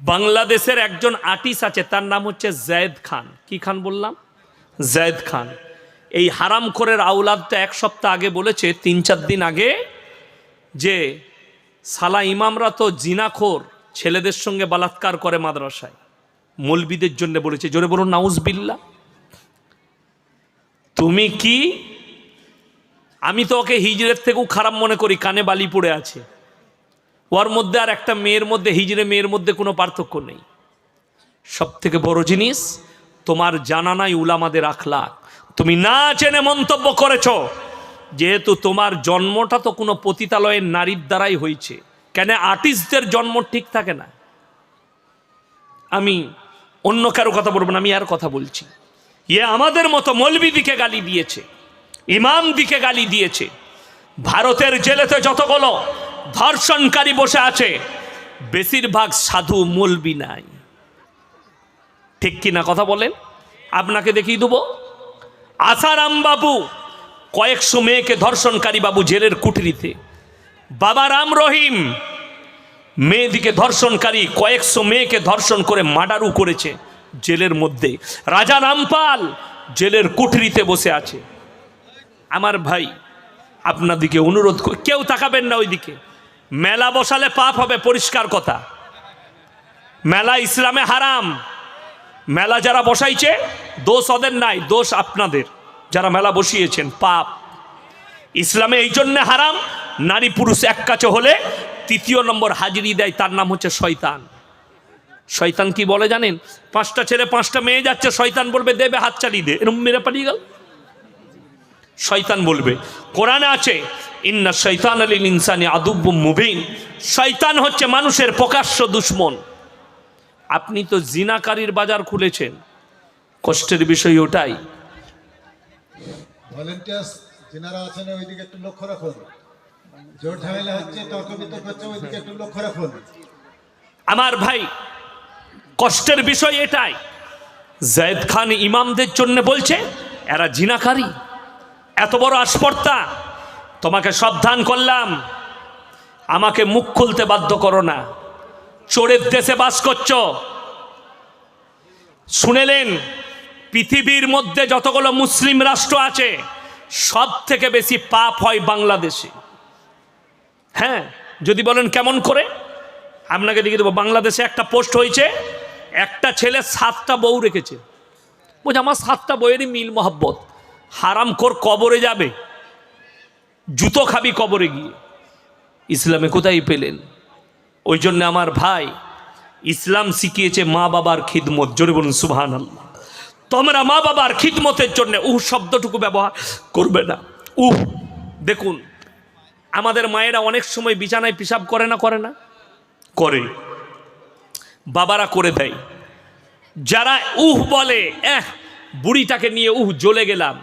বাংলাদেশের একজন আর্টিস্ট আছে, তার নাম হচ্ছে জায়েদ খান। কি খান বললাম? জায়েদ খান। এই হারাম হারামখোরের আউলাদটা এক সপ্তাহ আগে বলেছে, তিন চার দিন আগে, যে সালা ইমামরা তো জিনাখোর, ছেলেদের সঙ্গে বালাৎকার করে মাদ্রাসায়। মলবিদের জন্য বলেছে। জোরে বলুন নাউজবিল্লা তুমি কি? আমি তো ওকে হিজড়ের থেকেও খারাপ মনে করি, কানে বালি পড়ে আছে। ওর মধ্যে আর একটা মেয়ের মধ্যে, হিজড়ে মেয়ের মধ্যে কোনো পার্থক্য নেই। সব থেকে বড় জিনিস, তোমার জানা নাই উলামাদের আখলাক। তুমি না চেনে মন্তব্য করেছ, যেহেতু তোমার জন্মটা তো কোনো পতিতালয়ের নারীর দ্বারাই হয়েছে। কেন আর্টিস্টদের জন্ম ঠিক থাকে না? আমি অন্য কারও কথা বলব না, আমি আর কথা বলছি। ইয়ে আমাদের মতো মলবি দিকে গালি দিয়েছে, ইমাম দিকে গালি দিয়েছে। ভারতের জেলেতে যতগুলো ধর্ষণকারী বসে আছে। বেশিরভাগ সাধু মলবি নাই। ঠিক কি না কথা বলেন? আপনাকে দেখিয়ে দেবো। আসারাম বাবু কয়েকশো মেয়েকে ধর্ষণকারী বাবু জেলের কুঠরিতে। বাবা রাম রহিম মেয়েদিকে ধর্ষণকারী কয়েকশো মেয়েকে ধর্ষণ করে মার্ডারও করেছে জেলের মধ্যে। রাজা রামপাল জেলের কুঠরিতে বসে আছে। আমার ভাই, আপনাদিকে অনুরোধ কেউ তাকাবেন না ওইদিকে। মেলা বসালে পাপ হবে, পরিষ্কার কথা। মেলা ইসলামে হারাম। মেলা যারা বসাইছে, দোষ ওদের নাই, দোষ আপনাদের। যারা মেলা বসিয়েছেন, পাপ। ইসলামে এই জন্যে হারাম, নারী পুরুষ এক কাছে হলে তৃতীয় নম্বর হাজিরি দেয়, তার নাম হচ্ছে শয়তান। শয়তান কি বলে জানেন? পাঁচটা ছেলে, পাঁচটা মেয়ে যাচ্ছে, শয়তান বলবে, দেবে, হাত চালিয়ে দে। এরম মেরে পালিয়ে গেল। শয়তান বলবে। কোরআনে আছে ইন্না শৈতান আলী ইনসানি আদুব্ব মুবিন। শয়তান হচ্ছে মানুষের প্রকাশ্য দুশ্মন। আপনি তো জিনাকারীর বাজার খুলেছেন। কষ্টের বিষয় ওটাই। ভলেন্টিয়ার্স যেনারা আছেন ওইদিকে একটু লক্ষ্য রাখুন। জোর ঝামেলা হচ্ছে তর্ক বিতর্ক হচ্ছে ওইদিকে একটু লক্ষ্য রাখুন। আমার ভাই কষ্টের বিষয় এটাই। জায়দ খান ইমামদের জন্য বলছে এরা জিনাকারী। এত বড় আসপর্তা তোমাকে সাবধান করলাম। আমাকে মুখ খুলতে বাধ্য করো না। চোরের দেশে বাস করছ। শুনেলেন, পৃথিবীর মধ্যে যতগুলো মুসলিম রাষ্ট্র আছে সব থেকে বেশি পাপ হয় বাংলাদেশে। হ্যাঁ যদি বলেন কেমন করে? আপনাকে দেখিয়ে দেবো, বাংলাদেশে একটা পোস্ট হয়েছে, একটা ছেলে সাতটা বউ রেখেছে। বলছে, আমার সাতটা বইয়েরই মিল, মহাব্বত। হারাম কর কবরে যাবে। জুতো খাবি কবরে গিয়ে। ইসলামে কোথায় পেলেন? ওই জন্য আমার ভাই ইসলাম শিখিয়েছে মা বাবার খিদমত। জোরে বলুন সুবহান আল্লাহ তোমরা মা বাবার খিদমতের জন্য উহ শব্দটুকু ব্যবহার করবে না। উহ, দেখুন, আমাদের মায়েরা অনেক সময় বিছানায় পিসাব করে না করে না? করে। বাবারা করে দেয়। যারা উহ বলে, এহ, বুড়িটাকে নিয়ে উহ জ্বলে গেলাম।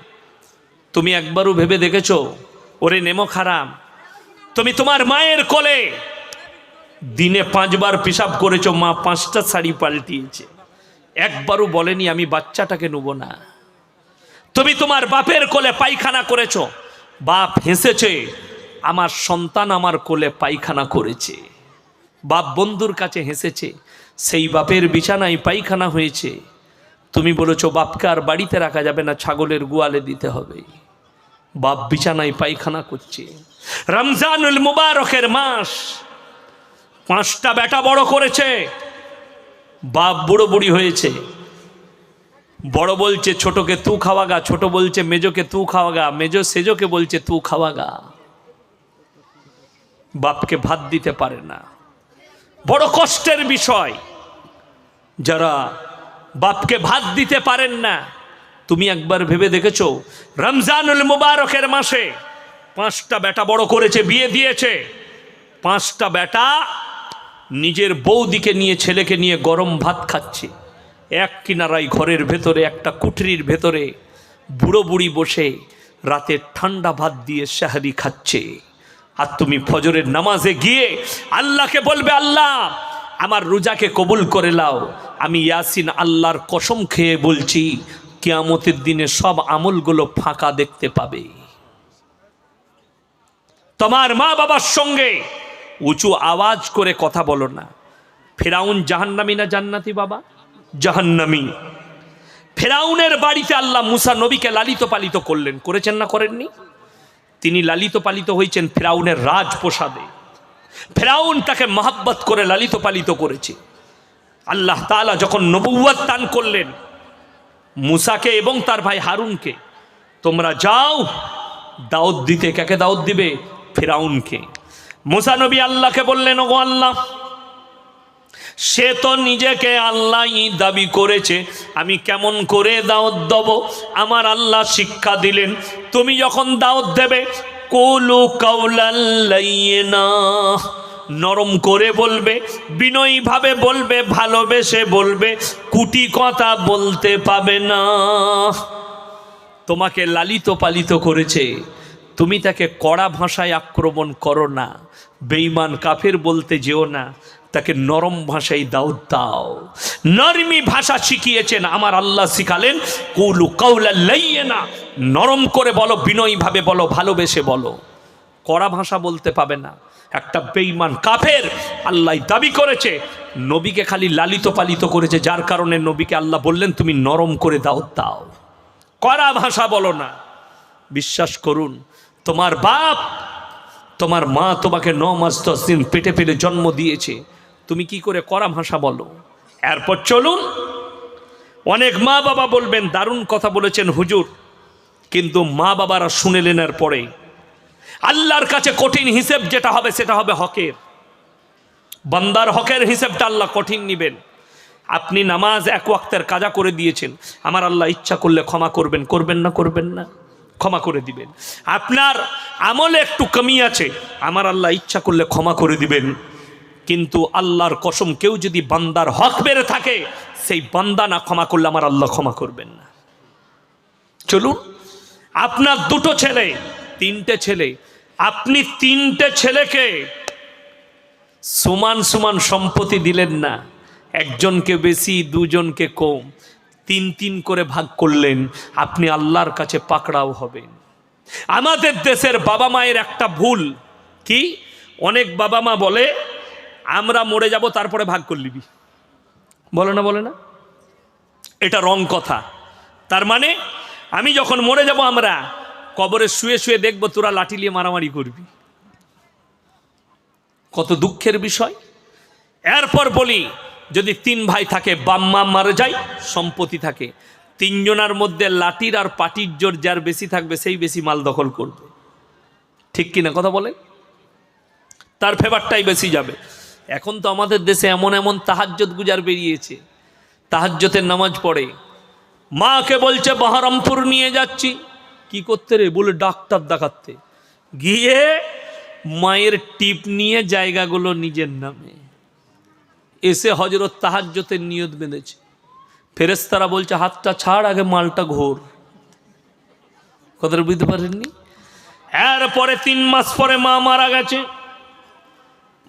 তুমি একবারও ভেবে দেখেছ? ওরে নেমো খারাম। তুমি তোমার মায়ের কোলে। দিনে পাঁচবার পেশাব করেছ, মা পাঁচটা শাড়ি পাল্টিয়েছে। একবারও বলেনি, আমি বাচ্চাটাকে নেব না। তুমি তোমার বাপের কোলে পায়খানা করেছ। বাপ হেসেছে, আমার সন্তান আমার কোলে পায়খানা করেছে। বাপ বন্ধুর কাছে হেসেছে, সেই বাপের বিছানায় পায়খানা হয়েছে। তুমি বলেছ, বাপকে আর বাড়িতে রাখা যাবে না, ছাগলের গোয়ালে দিতে হবে। বাপ বিছানায় পায়খানা করছে। রমজানুল মুবারকের মাস পাঁচটা বেটা বড় করেছে, বাপ বুড়ো বুড়ি হয়েছে। বড় বলছে, ছোটকে তু খাওয়া গা। ছোট বলছে, মেজোকে তু খাওয়া গা। মেজো সেজোকে বলছে, তু খাওয়া গা। বাপকে ভাত দিতে পারে না। বড় কষ্টের বিষয়, যারা বাপকে ভাত দিতে পারেন না তুমি একবার ভেবে দেখেছ? রমজানুল মুবারকের মাসে পাঁচটা বেটা বড় করেছে, বিয়ে দিয়েছে। পাঁচটা বেটা নিজের বৌদিকে নিয়ে, ছেলেকে নিয়ে গরম ভাত খাচ্ছে। এক কিনারায় ঘরের ভেতরে, একটা কুঠরির ভেতরে বুড়ো বুড়ি বসে রাতে ঠান্ডা ভাত দিয়ে শাহারি খাচ্ছে। আর তুমি ফজরের নামাজে গিয়ে আল্লাহকে বলবে, আল্লাহ, আমার রোজাকে কবুল করে লাও আমি ইয়াসিন আল্লাহর কসম খেয়ে বলছি কিয়ামতের দিনে সব আমলগুলো ফাঁকা দেখতে পাবে। তোমার মা বাবার সঙ্গে উঁচু আওয়াজ করে কথা বলো না। ফেরাউন জাহান্নামি না জান্নাতি বাবা? জাহান্নামি। ফেরাউনের বাড়িতে আল্লাহ মুসা নবীকে লালিত পালিত করলেন। করেছেন না করেননি? তিনি লালিত পালিত হয়েছেন ফেরাউনের রাজপ্রসাদে। ফেরাউন তাকে মহাব্বত করে লালিত পালিত করেছে। আল্লাহ তাআলা যখন নবুয়াত দান করলেন মুসাকে এবং তার ভাই হারুনকে। তোমরা যাও, দাউদ দিতে। কাকে দাউদ দিবে? ফেরাউনকে। মুসা নবী আল্লাহকে বললেন, ওগো আল্লাহ, সে তো নিজেকে আল্লাহই দাবি করেছে। আমি কেমন করে দাওয়াত দেব? আমার আল্লাহ শিক্ষা দিলেন। তুমি যখন দাওয়াত দেবে, কোলু কাউলাল্লাইয়েনা নরম করে বলবে, বিনয়ীভাবে বলবে, ভালোবেসে বলবে, কুটি কথা বলতে পাবে না। তোমাকে লালিত পালিত করেছে, তুমি তাকে কড়া ভাষায় আক্রমণ করো না, বেঈমান কাফের বলতে যেও না, তাকে নরম ভাষায় দাও দাও। নরমি ভাষা শিখিয়েছেন, আমার আল্লাহ শিখালেন, কৌলু কৌলা লাইয়ে না নরম করে বলো, বিনয়ীভাবে বলো, ভালোবেসে বলো। কড়া ভাষা বলতে পাবে না। একটা বেঈমান কাফের আল্লাহ দাবি করেছে, নবীকে খালি লালিত পালিত করেছে, যার কারণে নবীকে আল্লাহ বললেন, তুমি নরম করে দাও দাও। কড়া ভাষা বলো না। বিশ্বাস করুন, তোমার বাপ, তোমার মা তোমাকে ন মাস দশ দিন পেটে পেটে জন্ম দিয়েছে। তুমি কি করে কড়া ভাষা বলো? এরপর চলুন, অনেক মা বাবা বলবেন, দারুণ কথা বলেছেন হুজুর, কিন্তু মা বাবারা শুনেলেন এর পরে আল্লাহর কাছে কঠিন হিসেব যেটা হবে, সেটা হবে হকের। বান্দার হকের হিসেবটা আল্লাহ কঠিন নিবেন। আপনি নামাজ এক ওয়াক্তের কাজা করে দিয়েছেন। আমার আল্লাহ ইচ্ছা করলে ক্ষমা করবেন করবেন না করবেন না। ক্ষমা করে দিবেন। আপনার আমলে একটু কমি আছে। আমার আল্লাহ ইচ্ছা করলে ক্ষমা করে দিবেন। কিন্তু আল্লাহর কসম, কেউ যদি বান্দার হক বেড়ে থাকে, সেই বান্দা না ক্ষমা করলে আমার আল্লাহ ক্ষমা করবেন না। চলুন, আপনার দুটো ছেলে, তিনটে ছেলে আপনি তিনটে ছেলেকে সমান সমান সম্পত্তি দিলেন না। একজনকে বেশি, দুজনকে কম। তিন তিন করে ভাগ করলেন, আপনি আল্লাহর কাছে পাকড়াও হবেন। আমাদের দেশের বাবা মায়ের একটা ভুল। কি? অনেক বাবা মা বলে, আমরা মরে যাব, তারপরে ভাগ করলিবি বলে না বলে না? এটা রং কথা। তার মানে আমি যখন মরে যাব আমরা কবরে শুয়ে শুয়ে দেখব তোরা লাঠি নিয়ে মারামারি করবি। কত দুঃখের বিষয়। এরপর বলি, যদি তিন ভাই থাকে বাম্মা মারা যায়, সম্পত্তি থাকে। তিনজনার মধ্যে লাঠির আর পাটির জোর যার বেশি থাকবে, সেই বেশি মাল দখল করবে। ঠিক কিনা কথা বলে তার ফেভারটাই বেশি যাবে। এখন তো আমাদের দেশে এমন এমন তাহাজ্জত গুজার বেরিয়েছে। তাহাজ্জতের নামাজ পড়ে। মাকে বলছে, বহরমপুর নিয়ে যাচ্ছি। কি করতে রে? বলে ডাক্তার দেখাতে। গিয়ে মায়ের টিপ নিয়ে জায়গাগুলো নিজের নামে। এসে হজরত তাহাজ্জতের নিয়ত বেঁধেছে। ফেরেস্তারা বলছে, হাতটা ছাড়, আগে মালটা ঘোর। কথাটা বুঝতে পারেননি? এরপরে তিন মাস পরে মা মারা গেছে।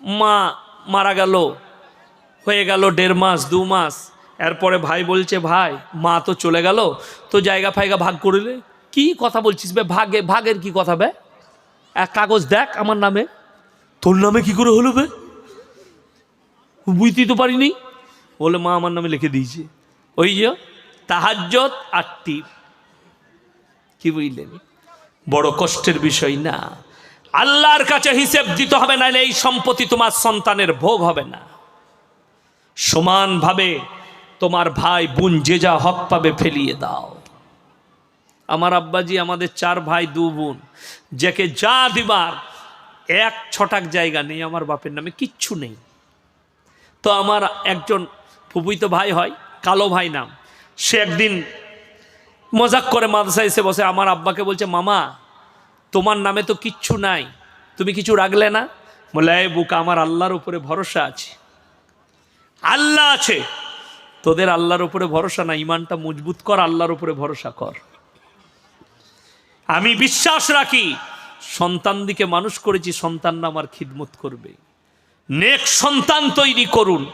মা মারা গেল, হয়ে গেল দেড় মাস, দু মাস। এরপরে ভাই বলছে, ভাই, মা তো চলে গেল, তো জায়গা ফায়গা ভাগ করলে কি কথা বলছিস বে? ভাগে ভাগের কি কথা বে? এক কাগজ দেখ আমার নামে। তোর নামে কি করে হলো বে? বুঝতেই তো পারিনি। বলে মা আমার নামে লিখে দিয়েছে। ওই যে তাহাজ্জত আর টিপ কি বুঝলেন? বড় কষ্টের বিষয় না। আল্লাহর কাছে হিসেব দিতে হবে নাহলে এই সম্পত্তি তোমার সন্তানের ভোগ হবে না। সমানভাবে তোমার ভাই বোন যে যা হক পাবে ফেলিয়ে দাও। আমার আব্বাজি আমাদের চার ভাই, দু বোন। যাকে যা দিবার, এক ছটাক জায়গা নেই আমার বাপের নামে, কিচ্ছু নেই। তো আমার একজন ফুপুই তো ভাই হয়, কালো ভাই নাম। সে একদিন মজাক করে মাদ্রাসায় এসে বসে, আমার আব্বাকে বলছে, মামা, তোমার নামে তো কিচ্ছু নাই, তুমি কিছু রাখলে না? বলে, এই বুকা, আমার আল্লাহর উপরে ভরসা আছে। আল্লাহ আছে। তোদের আল্লাহর উপরে ভরসা না, ইমানটা মজবুত কর, আল্লাহর উপরে ভরসা কর। আমি বিশ্বাস রাখি সন্তান দিকে মানুষ করেছি সন্তানরা আমার খিদমত করবে। নেক সন্তান তৈরি করুন।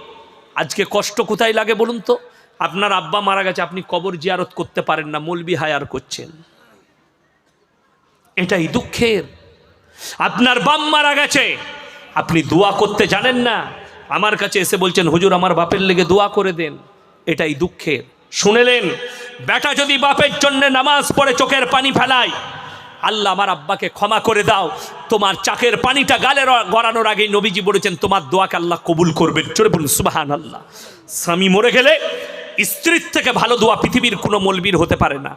আজকে কষ্ট কোথায় লাগে বলুন তো? আপনার আব্বা মারা গেছে, আপনি কবর জিয়ারত করতে পারেন না মলবি হায়ার করছেন। এটাই দুঃখের। আপনার বাম মারা গেছে, আপনি দোয়া করতে জানেন না। আমার কাছে এসে বলছেন, হুজুর, আমার বাপের লেগে দোয়া করে দেন। এটাই দুঃখের। শুনেলেন, বেটা যদি বাপের জন্য নামাজ পড়ে চোখের পানি ফেলায়, আল্লাহ আমার আব্বাকে ক্ষমা করে দাও। তোমার চাকের পানিটা গালে র- গড়ানোর আগেই নবীজি বলেছেন, তোমার দোয়াকে আল্লাহ কবুল করবেন। চলে বলুন সুবাহান আল্লাহ স্বামী মরে গেলে স্ত্রীর থেকে ভালো দোয়া পৃথিবীর কোনো মলবীর হতে পারে না।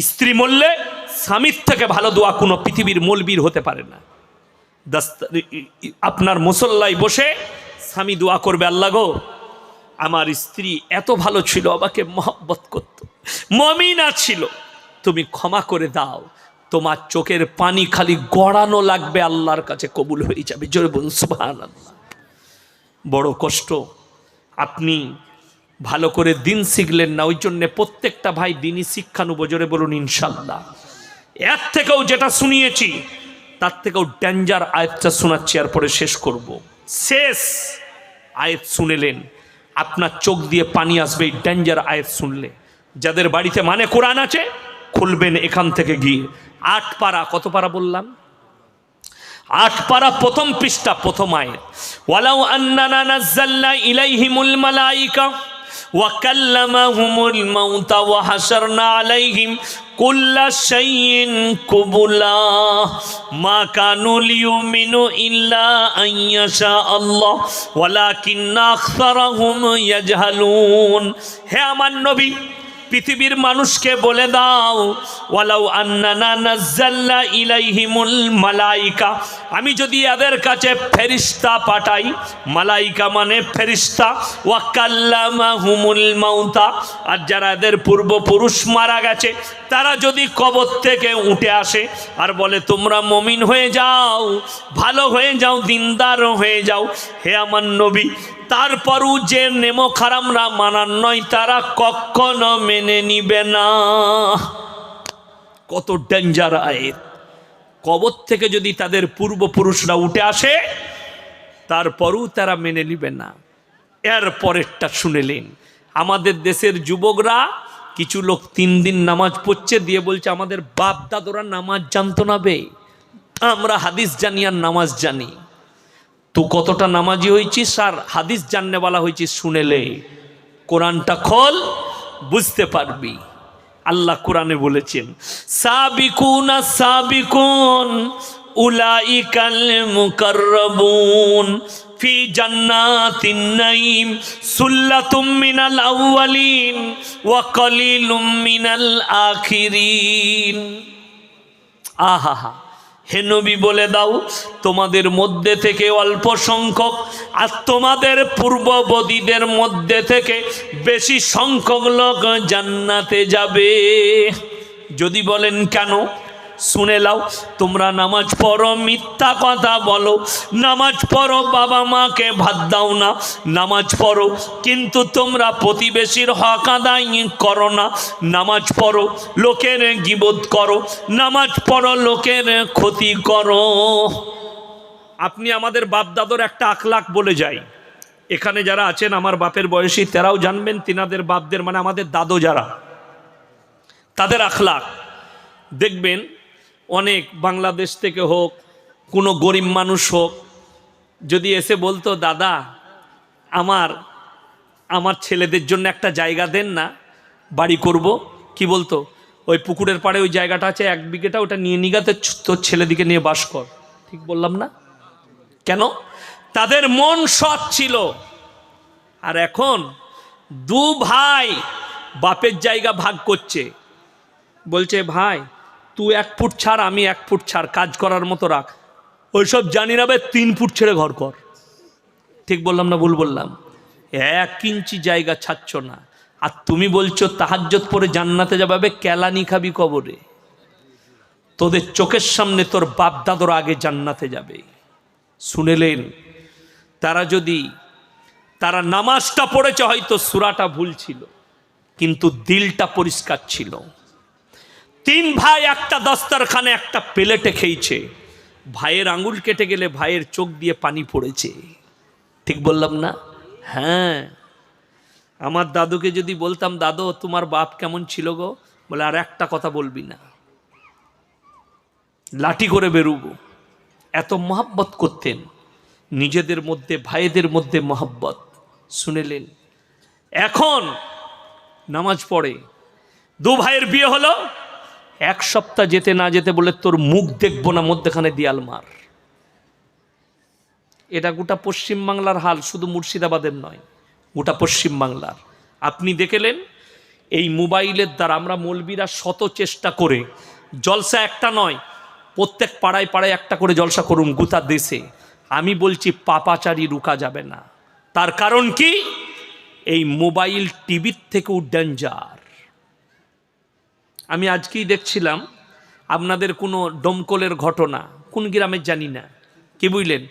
স্ত্রী মরলে স্বামীর থেকে ভালো দোয়া কোনো পৃথিবীর মলবীর হতে পারে না। আপনার মুসল্লায় বসে স্বামী দোয়া করবে, আল্লাহ গো আমার স্ত্রী এত ভালো ছিল, আমাকে মহব্বত করত। মমিনা ছিল। তুমি ক্ষমা করে দাও। তোমার চোখের পানি খালি গড়ানো লাগবে, আল্লাহর কাছে কবুল হয়ে যাবে। জোরে বলুন সুবহান বড় কষ্ট। আপনি ভালো করে দিন শিখলেন না, ওই জন্যে প্রত্যেকটা ভাই দিনই শিক্ষানুব জোরে বলুন ইনশাল্লাহ এর থেকেও যেটা শুনিয়েছি, তার থেকেও ড্যাঞ্জার আয়াতটা শোনাচ্ছি আর পরে শেষ করব। শেষ আয়াত শুনেলেন। আপনার চোখ দিয়ে পানি আসবে এই ডেঞ্জার আয়াত শুনলে যাদের বাড়িতে মানে কোরআন আছে খুলবেন এখান থেকে গিয়ে আট পারা কত পারা বললাম আট পারা প্রথম পৃষ্ঠা প্রথম আয়াত ওয়ালাউ আন্নানা নাযালনা ইলাইহিমুল মালাইকা وكلمهم الموت وحشرنا عليهم কুল্লা শাইইন কুবুলা মা কানুল ইউমিনু ইল্লা আইয়াশা আল্লাহ, ওয়ালাকিন্না আখতারাহুম ইয়াজহালুন। হে আমার নবী পৃথিবীর মানুষকে বলে দাও, ওয়ালাউ আন্নানা নাজ্জালনা ইলাইহিমুল মালাইকা। আমি যদি এদের কাছে ফেরিস্তা পাঠাই, মালাইকা মানে ফেরিস্তা ওয়া কাল্লামাহুমুল মাউতা। আর যারা এদের পূর্বপুরুষ মারা গেছে, তারা যদি কবর থেকে উঠে আসে আর বলে, তোমরা মমিন হয়ে যাও, ভালো হয়ে যাও, দিনদার হয়ে যাও। হে আমার নবী তারপরও যে নেমো খারামরা মানার নয়, তারা কখনো মেনে নিবে না। কত ডেঞ্জার আয়ের। কবর থেকে যদি তাদের পূর্বপুরুষরা উঠে আসে, তারপরও তারা মেনে নিবে না। এর পরেরটা শুনেলেন আমাদের দেশের যুবকরা কিছু লোক তিন দিন নামাজ পড়ছে, দিয়ে বলছে, আমাদের বাপ দাদরা নামাজ জানতো না বে। আমরা হাদিস জানি আর নামাজ জানি। তো কতটা নামাজি হয়েছিস আর হাদিস জাননে বলা হয়েছিস শুনেলে। কোরআনটা খোল, বুঝতে পারবি। আল্লাহ কোরআনে বলেছেন, সাবিকুন সাবিকুন, উলাইকাল মুকাররাবুন, ফি জান্নাতিন নাঈম, সুল্লাতুম মিনাল আউয়ালিন, ওয়া কলিলুম মিনাল আখিরিন। আহা হে নবী বলে দাও, তোমাদের মধ্যে থেকে অল্প সংখ্যক আর তোমাদের পূর্ববদীদের মধ্যে থেকে বেশি সংখ্যক লোক জান্নাতে যাবে। যদি বলেন কেন? শুনে লাও, তোমরা নামাজ পড়ো, মিথ্যা কথা বলো। নামাজ পড়ো, বাবা মাকে ভাত দাও না। নামাজ পড়ো, কিন্তু তোমরা প্রতিবেশীর হক আদায় করো না। নামাজ পড়ো, লোকের গিবোধ করো। নামাজ পড়ো, লোকের ক্ষতি করো। আপনি আমাদের বাপ দাদর একটা আখলাখ বলে যাই। এখানে যারা আছেন, আমার বাপের বয়সী, তারাও জানবেন, তিনাদের বাপদের মানে আমাদের দাদু যারা, তাদের আখলাখ। দেখবেন অনেক বাংলাদেশ থেকে হোক, কোনো গরিব মানুষ হোক, যদি এসে বলতো, দাদা, আমার আমার ছেলেদের জন্য একটা জায়গা দেন না, বাড়ি করব। কি বলতো? ওই পুকুরের পাড়ে ওই জায়গাটা আছে, এক বিঘেটা ওটা নিয়ে নিগাতে তোর ছেলেদিকে নিয়ে বাস কর। ঠিক বললাম না? কেন? তাদের মন সৎ ছিল। আর এখন দু ভাই বাপের জায়গা ভাগ করছে। বলছে, ভাই তুই এক ফুট ছাড়, আমি এক ফুট ছাড়, কাজ করার মতো রাখ। ওইসব জানি না তিন ফুট ছেড়ে ঘর কর। ঠিক বললাম না, ভুল বললাম? এক ইঞ্চি জায়গা ছাড়ছ না। আর তুমি বলছো তাহাজ্জত পরে জান্নাতে যাবে কেলানি খাবি কবরে। তোদের চোখের সামনে তোর বাপ দাদর আগে জান্নাতে যাবে। শুনেলেন তারা যদি, তারা নামাজটা পড়েছে হয়তো সুরাটা ভুল ছিল, কিন্তু দিলটা পরিষ্কার ছিল। তিন ভাই, একটা দস্তরখানে, একটা প্লেটে খেয়েছে। ভাইয়ের আঙুল কেটে গেলে ভাইয়ের চোখ দিয়ে পানি পড়েছে। ঠিক বললাম না? হ্যাঁ। আমার দাদুকে যদি বলতাম, দাদু, তোমার বাপ কেমন ছিল গো? বলে, আর একটা কথা বলবি না। লাঠি করে বেরুবো। এত মহাব্বত করতেন। নিজেদের মধ্যে, ভাইদের মধ্যে মহব্বত। শুনেলেন? এখন নামাজ পড়ে। দু ভাইয়ের বিয়ে হলো। এক সপ্তাহ যেতে না যেতে বলে তোর মুখ দেখব না, মধ্যখানে দিয়াল মার। এটা গোটা পশ্চিমবাংলার হাল, শুধু মুর্শিদাবাদের নয়, গোটা পশ্চিমবাংলার আপনি দেখেলেন এই মোবাইলের দ্বারা আমরা মলবিরা শত চেষ্টা করে, জলসা একটা নয়, প্রত্যেক পাড়ায় পাড়ায় একটা করে জলসা করুন গোটা দেশে। আমি বলছি পাপাচারি রুকা যাবে না। তার কারণ কি? এই মোবাইল টিভির থেকেও ডেঞ্জার আমি আজকেই দেখছিলাম আপনাদের কোনো দমকলের ঘটনা। কোন গ্রামের জানি না। কি বুঝলেন?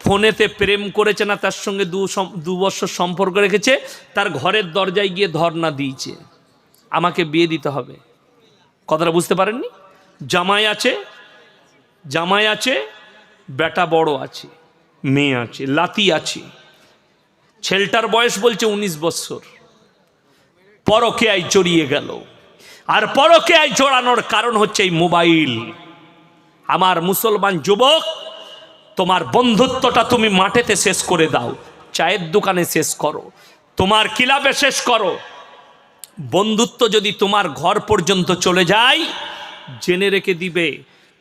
ফোনেতে প্রেম করেছে না, তার সঙ্গে দু সম- দু বছর সম্পর্ক রেখেছে, তার ঘরের দরজায় গিয়ে ধর্না দিয়েছে। আমাকে বিয়ে দিতে হবে। কথাটা বুঝতে পারেননি? জামাই আছে জামাই আছে, বেটা বড় আছে, মেয়ে আছে, লাতি আছে। ছেলেটার বয়স বলছে উনিশ বছর। পরকে আই চড়িয়ে গেল। আর পরকে জড়ানোর কারণ হচ্ছে এই মোবাইল। আমার মুসলমান যুবক, তোমার বন্ধুত্বটা তুমি মাঠেতে শেষ করে দাও, চায়ের দোকানে শেষ করো, তোমার কিলাবে শেষ করো। বন্ধুত্ব যদি তোমার ঘর পর্যন্ত চলে যায়, জেনে রেখে দিবে,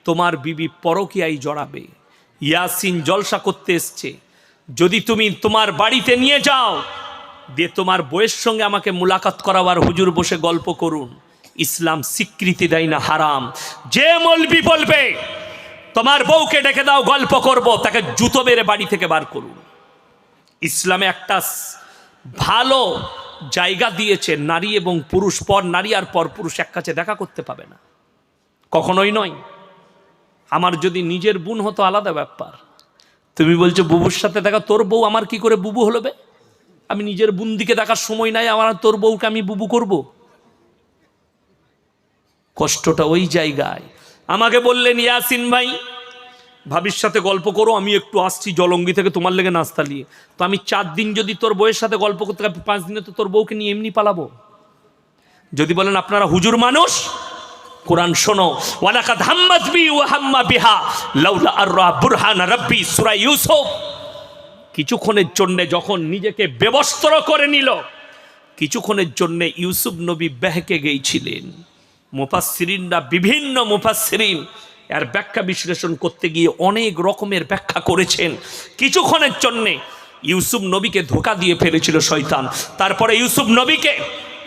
তোমার বিবি পরকিয়াই জড়াবে। ইয়াসিন জলসা করতে এসছে, যদি তুমি তোমার বাড়িতে নিয়ে যাও, দিয়ে তোমার বইয়ের সঙ্গে আমাকে মুলাকাত করাবার হুজুর বসে গল্প করুন। ইসলাম স্বীকৃতি দেয় না, হারাম। যে মলবি বলবে, তোমার বউকে ডেকে দাও, গল্প করব, তাকে জুতো মেরে বাড়ি থেকে বার করুন। ইসলামে একটা ভালো জায়গা দিয়েছে, নারী এবং পুরুষ, পর নারী আর পর পুরুষ এক কাছে দেখা করতে পাবে না। কখনোই নয়। আমার যদি নিজের বোন হতো, আলাদা ব্যাপার। তুমি বলছো, বুবুর সাথে দেখা, তোর বউ আমার কি করে বুবু হলবে আমি নিজের বোন দিকে দেখার সময় নাই, আমার তোর বউকে আমি বুবু করব। কষ্টটা ওই জায়গায়। আমাকে বললেন ইয়াসিন ভাই ভাবির সাথে গল্প করো আমি একটু আসছি জলঙ্গি থেকে তোমার লেগে নাস্তা নিয়ে। তো আমি চার দিন যদি তোর বউয়ের সাথে গল্প করতে থাকি, পাঁচ দিনে তো তোর বউকে নিয়ে এমনি পালাবো। যদি বলেন আপনারা হুজুর মানুষ কোরআন শোনো। ওয়ালাকা ধাম্মাত বি ওয়া হাম্মা বিহা লাউলা আররা বুরহান রাব্বি সূরা ইউসুফ। কিছুক্ষণের জন্য যখন নিজেকে ব্যবস্ত্র করে নিল কিছুক্ষণের জন্য ইউসুফ নবী বেহকে গিয়েছিলেন মুফাসসিরিনরা বিভিন্ন মুফাসসিরিন এর ব্যাখ্যা বিশ্লেষণ করতে গিয়ে অনেক রকমের ব্যাখ্যা করেছেন। কিছুক্ষণের জন্যে ইউসুফ নবীকে ধোকা দিয়ে ফেলেছিল শয়তান। তারপরে ইউসুফ নবীকে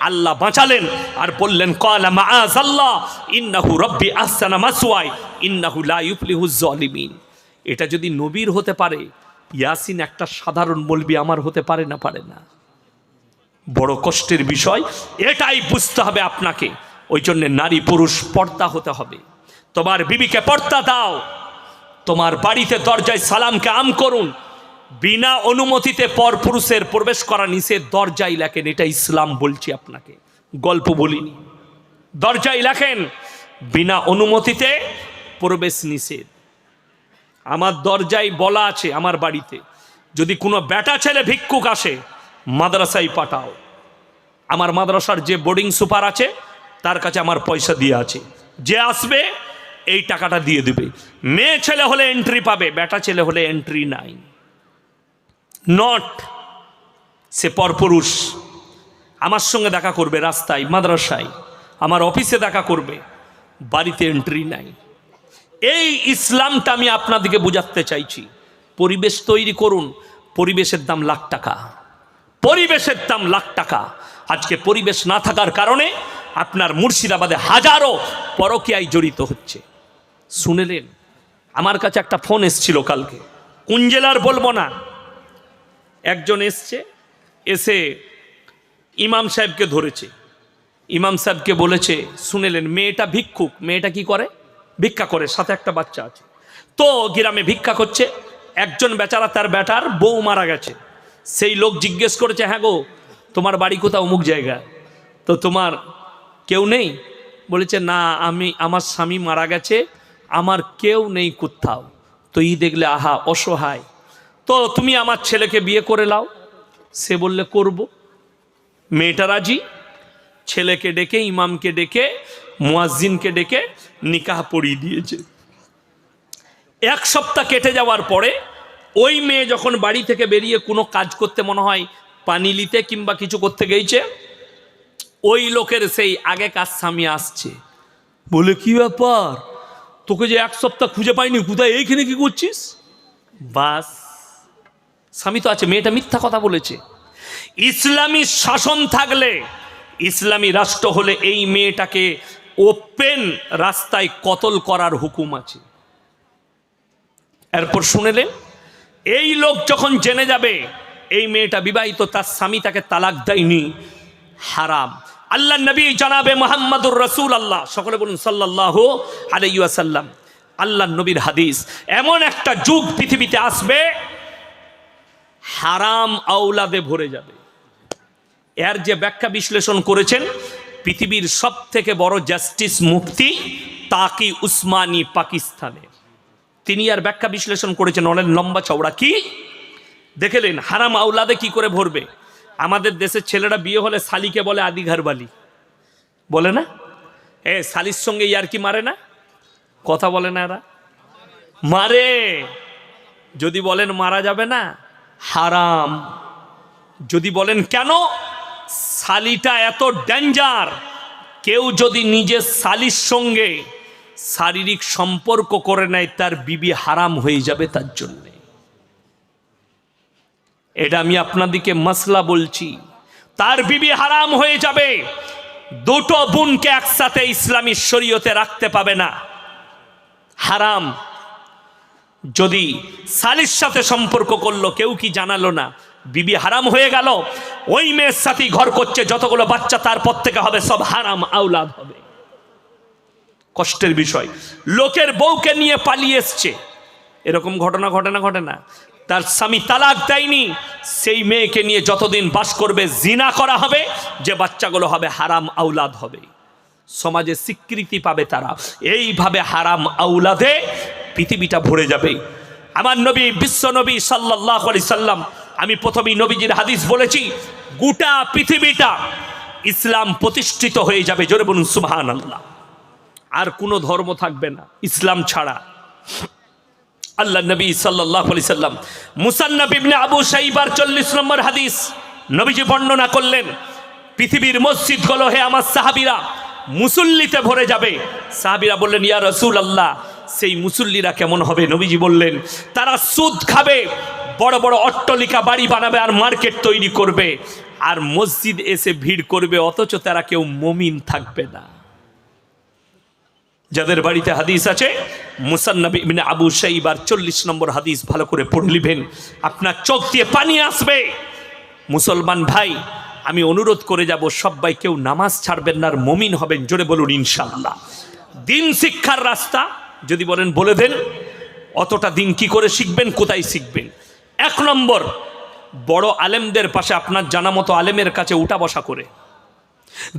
আল্লাহ বাঁচালেন আর বললেন কলা মাআজ আল্লাহ ইন্নাহু রব্বি আহসানা মাসওয়াই, ইন্নাহু লা ইউফলিহুজ জালিমিন এটা যদি নবীর হতে পারে, ইয়াসিন একটা সাধারণ বলবি আমার হতে পারে না পারে না? বড় কষ্টের বিষয়, এটাই বুঝতে হবে আপনাকে। ওই জন্য নারী পুরুষ পর্দা হতে হবে। তোমার বিবিকে পর্দা দাও। তোমার বাড়িতে দরজায় সালামকে আম করুন। বিনা অনুমতিতে পর পুরুষের প্রবেশ করা নিষেধ। দরজায় লেখেন, এটা ইসলাম বলছি আপনাকে। গল্প বলিনি। দরজায় লেখেন, বিনা অনুমতিতে প্রবেশ নিষেধ। আমার দরজায় বলা আছে আমার বাড়িতে। যদি কোনো বেটা ছেলে ভিক্ষুক আসে, মাদ্রাসায় পাঠাও। আমার মাদ্রাসার যে বোর্ডিং সুপার আছে তার কাছে আমার পয়সা দিয়ে আছে। যে আসবে, এই টাকাটা দিয়ে দেবে। মেয়ে ছেলে হলে এন্ট্রি পাবে, বেটা ছেলে হলে এন্ট্রি নাই। নট সে পরপুরুষ। আমার সঙ্গে দেখা করবে রাস্তায়, মাদ্রাসায়। আমার অফিসে দেখা করবে, বাড়িতে এন্ট্রি নাই। এই ইসলামটা আমি আপনাদেরকে বোঝাতে চাইছি। পরিবেশ তৈরি করুন, পরিবেশের দাম লাখ টাকা। পরিবেশের দাম লাখ টাকা। আজকে পরিবেশ না থাকার কারণে আপনার মুর্শিদাবাদে হাজারো পরকীয়ায় জড়িত হচ্ছে। শুনেলেন? আমার কাছে একটা ফোন এসছিল কালকে। কোন জেলার বলব না। একজন এসছে, এসে ইমাম সাহেবকে ধরেছে। ইমাম সাহেবকে বলেছে, শুনেলেন, মেয়েটা ভিক্ষুক, মেয়েটা কি করে? ভিক্ষা করে, সাথে একটা বাচ্চা আছে। তো গ্রামে ভিক্ষা করছে, একজন বেচারা তার বেটার বউ মারা গেছে। সেই লোক জিজ্ঞেস করেছে হ্যাঁ গো তোমার বাড়ি কোথাও অমুক জায়গা? তো তোমার কেউ নেই? বলেছে, না, আমি, আমার স্বামী মারা গেছে, আমার কেউ নেই কোথাও। তো ই দেখলে, আহা, অসহায়। তো তুমি আমার ছেলেকে বিয়ে করে লাও। সে বললে, করব। মেয়েটা রাজি। ছেলেকে ডেকে, ইমামকে ডেকে, মুয়াজ্জিনকে ডেকে নিকাহ পড়িয়ে দিয়েছে। এক সপ্তাহ কেটে যাওয়ার পরে ওই মেয়ে যখন বাড়ি থেকে বেরিয়ে কোনো কাজ করতে মনে হয় পানি নিতে কিংবা কিছু করতে গেছে ওই লোকের সেই আগেকার স্বামী আসছে। বলে, কি ব্যাপার? তোকে যে এক সপ্তাহ খুঁজে পাইনি, কোথায়? এইখানে কি করছিস? বাস, স্বামী তো আছে, মেয়েটা মিথ্যা কথা বলেছে। ইসলামী শাসন থাকলে, ইসলামী রাষ্ট্র হলে এই মেয়েটাকে ওপেন রাস্তায় কতল করার হুকুম আছে। এরপর শুনেলেন এই লোক যখন জেনে যাবে এই মেয়েটা বিবাহিত, তার স্বামী তাকে তালাক দেয়নি। হারাম। আল্লাহ নবী জানাবে মোহাম্মদুর রসুল আল্লাহ সকলে বলুন সাল্লাহ আলাইসাল্লাম আল্লাহ নবীর হাদিস। এমন একটা যুগ পৃথিবীতে আসবে, হারাম আওলাদে ভরে যাবে। এর যে ব্যাখ্যা বিশ্লেষণ করেছেন, পৃথিবীর সব থেকে বড় জাস্টিস মুফতি তাকি উসমানী পাকিস্তানের। তিনি আর ব্যাখ্যা বিশ্লেষণ করেছেন, অনেক লম্বা চওড়া। কি? দেখেলেন হারাম আউলাদে কি করে ভরবে? আমাদের দেশের ছেলেরা বিয়ে হলে শালিকে বলে আদি ঘরবালি বলে। না? এ শালির সঙ্গে ইয়ার কি মারে না? কথা বলে না এরা? মারে! যদি বলেন মারা যাবে না, হারাম। যদি বলেন কেন? শালিটা এত ডেঞ্জার। কেউ যদি নিজের শালির সঙ্গে শারীরিক সম্পর্ক করে নেয়, তার বিবি হারাম হয়ে যাবে তার জন্যে। এটা আমি আপনাদিকে মাসলা বলছি। তার বিবি হারাম হয়ে যাবে। দুটো বোনকে একসাথে ইসলামী শরীয়তে রাখতে পাবে না। হারাম। যদি সালির সাথে সম্পর্ক করল, কেউ কি জানালো না? বিবি হারাম হয়ে গেল। ওই মেয়ের সাথে ঘর করছে, যতগুলো বাচ্চা তারপর থেকে হবে, সব হারাম আউলাদ হবে। কষ্টের বিষয়। লোকের বউকে নিয়ে পালিয়ে এসছে। এরকম ঘটনা ঘটে না ঘটে না। তার স্বামী তালাক দেয়নি। সেই মেয়েকে নিয়ে যতদিন বাস করবে, জিনা করা হবে, যে বাচ্চাগুলো হবে হারাম আউলাদ হবে। সমাজে স্বীকৃতি পাবে তারা। এইভাবে হারাম আউলাদে পৃথিবীটা ভরে যাবে। আমার নবী, বিশ্ব নবী সাল্লাহ আলি সাল্লাম, আমি প্রথমেই নবীজির হাদিস বলেছি, গোটা পৃথিবীটা ইসলাম প্রতিষ্ঠিত হয়ে যাবে। জোরে বলুন সুবহান আল্লাহ আর কোনো ধর্ম থাকবে না, ইসলাম ছাড়া। আল্লাহ নবী সাল্লাহ সাল্লাম। মুসান্নব ইবনে আবু সাইবার চল্লিশ নম্বর হাদিস। নবীজি বর্ণনা করলেন, পৃথিবীর মসজিদগুলো হে আমার সাহাবিরা, মুসল্লিতে ভরে যাবে। সাহাবিরা বললেন, ইয়া রসুল আল্লাহ সেই মুসল্লিরা কেমন হবে? নবীজি বললেন, তারা সুদ খাবে, বড় বড় অট্টলিকা, বাড়ি বানাবে আর মার্কেট তৈরি করবে। আর মসজিদ এসে ভিড় করবে, অথচ তারা কেউ মমিন থাকবে না। যাদের বাড়িতে হাদিস আছে, মুসান্নবী ইবনে আবু সাইবার চল্লিশ নম্বর হাদিস ভালো করে পড়ে লিবেন আপনার চোখ দিয়ে পানি আসবে। মুসলমান ভাই, আমি অনুরোধ করে যাব, সবাই কেউ নামাজ ছাড়বেন না আর মমিন হবেন, জোরে বলুন ইনশাল্লাহ দিন শিক্ষার রাস্তা, যদি বলেন বলে দেন, অতটা দিন কি করে শিখবেন, কোথায় শিখবেন? এক নম্বর, বড় আলেমদের পাশে আপনার জানা মতো আলেমের কাছে উঠা বসা করে।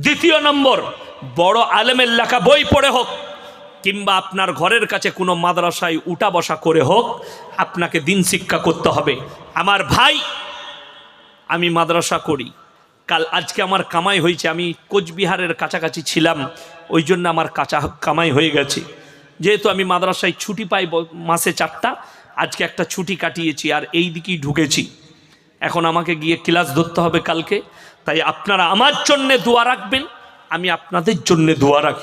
দ্বিতীয় নম্বর, বড় আলেমের লেখা বই পড়ে হোক কিংবা আপনার ঘরের কাছে কোনো মাদ্রাসায় উঠা বসা করে হোক, আপনাকে দিন শিক্ষা করতে হবে। আমার ভাই, আমি মাদ্রাসা করি। কাল আজকে আমার কামাই হয়েছে, আমি কোচবিহারের কাছাকাছি ছিলাম, ওই জন্য আমার কাঁচা কামাই হয়ে গেছে। যেহেতু আমি মাদ্রাসায় ছুটি পাই মাসে চারটা, আজকে একটা ছুটি কাটিয়েছি আর এই দিকেই ঢুকেছি। এখন আমাকে গিয়ে ক্লাস ধরতে হবে কালকে, তাই আপনারা আমার জন্যে দোয়া রাখবেন, আমি আপনাদের জন্যে দোয়া রাখি।